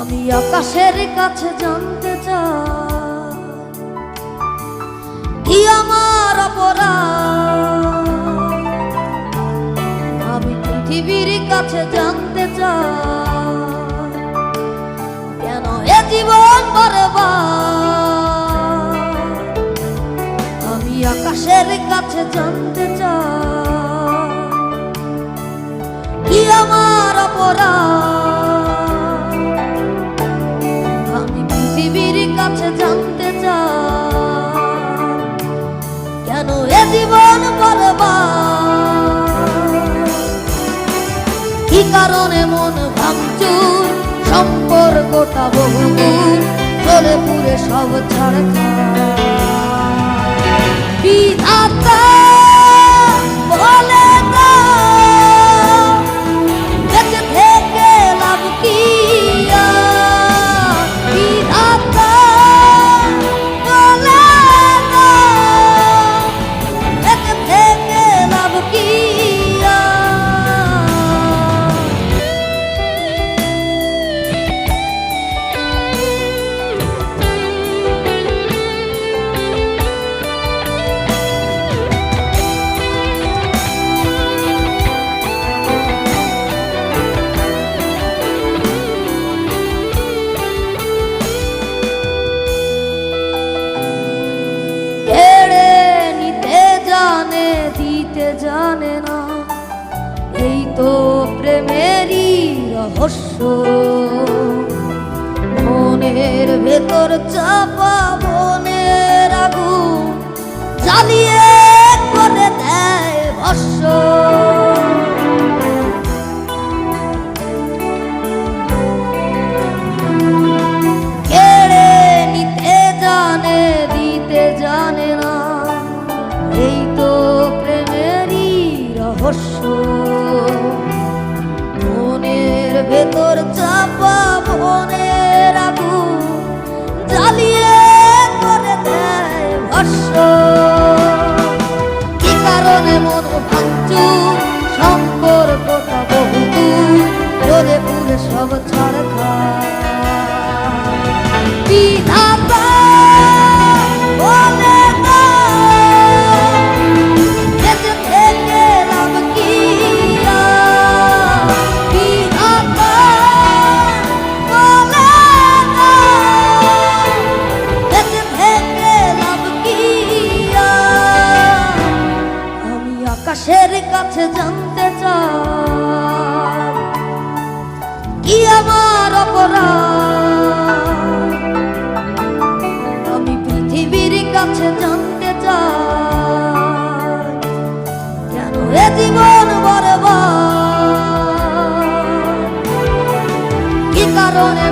আমি আকাশের কাছে জানতে চাই। কি আমার অপরাধ? আমি পৃথিবীর কাছে জানতে চাই। কেন এ জীবন বরবাদ? আমি আকাশের কাছে জানতে চাই। কি আমার অপরাধ? কারণে মন ভাঙচুর সম্পর্কটা বহু চলে পুরে সব ছাড় এই তো প্রেমেরই রহস্য। মনের ভেতর চাপা মনের আগুন জ্বালিয়ে করে দেয় ভস্য প্রেমেরই রহস্য। ভেতর কাছে জানতে চাই কি আমার অপরাধ? আমি পৃথিবীর কাছে জানতে চাই কেন এ জীবন বরবাদ? কি কারণে